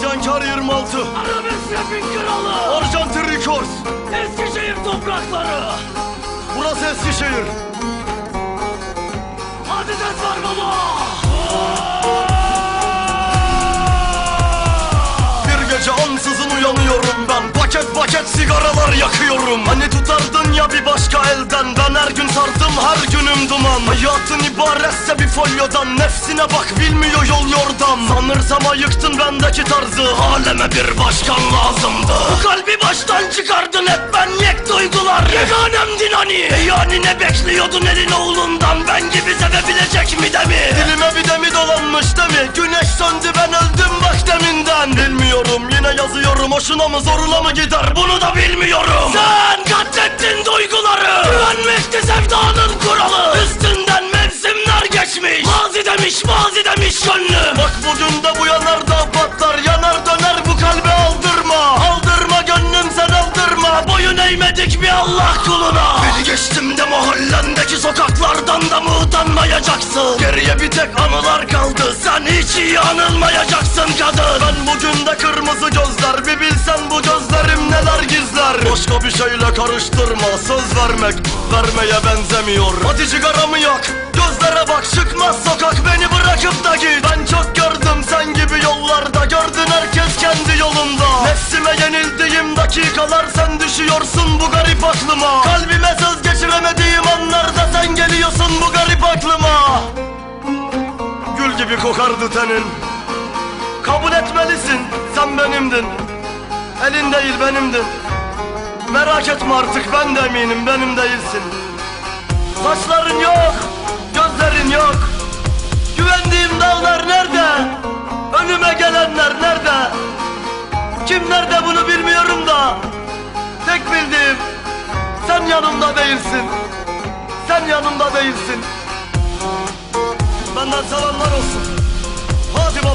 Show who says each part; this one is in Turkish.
Speaker 1: 26
Speaker 2: Arabesk rapin kralı.
Speaker 1: Arjantin Records
Speaker 2: Eskişehir toprakları.
Speaker 1: Burası Eskişehir
Speaker 2: Hadi ses var baba.
Speaker 1: Bir gece ansızın uyanıyorum ben Paket paket sigaralar yakıyorum Hani tutardın ya bir başka elden Ben her gün sardım her günüm duman Hayatın ibaretse bir folyodan Nefsine bak bilmiyor yol yordam Sanırsam ayıktın bendeki tarzı Aleme bir başkan lazımdı
Speaker 2: Bu kalbi baştan çıkardın hep benlik duygular. Yeganemdin hani. E yani ne bekliyordun elin oğlundan? Ben gibi sevebilecek mi de mi?
Speaker 1: Dilime bir de mi dolanmış değil mi? Güneş söndü ben öldüm bak deminden Bilmiyorum yine yazıyorum hoşuna mı zoruna mı gider
Speaker 2: Bunu da bilmiyorum. Sen katlettin duyguları.
Speaker 1: Bak bugün de bu yanar da patlar Yanar döner bu kalbe aldırma Aldırma gönlüm sen aldırma
Speaker 2: Boyun eğmedik bir Allah kuluna. Beni geçtim de mahallendeki sokaklardan da mı utanmayacaksın?
Speaker 1: Geriye bir tek
Speaker 2: Anılar kaldı sen hiç iyi anılmayacaksın kadın.
Speaker 1: Ben bugün de kırmızı gözler Başka bir şeyle karıştırma Söz vermek vermeye benzemiyor. Hadi cigaramı yak Gözlere bak çıkmaz sokak beni bırakıp da git. Ben çok gördüm sen gibi yollarda Gördün herkes kendi yolunda. Nefsime yenildiğim dakikalar Sen düşüyorsun bu garip aklıma. Kalbime söz geçiremediğim anlarda Sen geliyorsun bu garip aklıma. Gül gibi kokardı tenin. Kabul etmelisin sen benimdin. Elin değil benimdin Merak etme artık ben de eminim benim değilsin Saçların yok Gözlerin yok. Güvendiğim dağlar nerede? Önüme gelenler nerede? Kim nerede bunu bilmiyorum da. Tek bildiğim Sen yanımda değilsin. Sen yanımda değilsin. Benden selamlar olsun. Hadi Yıldız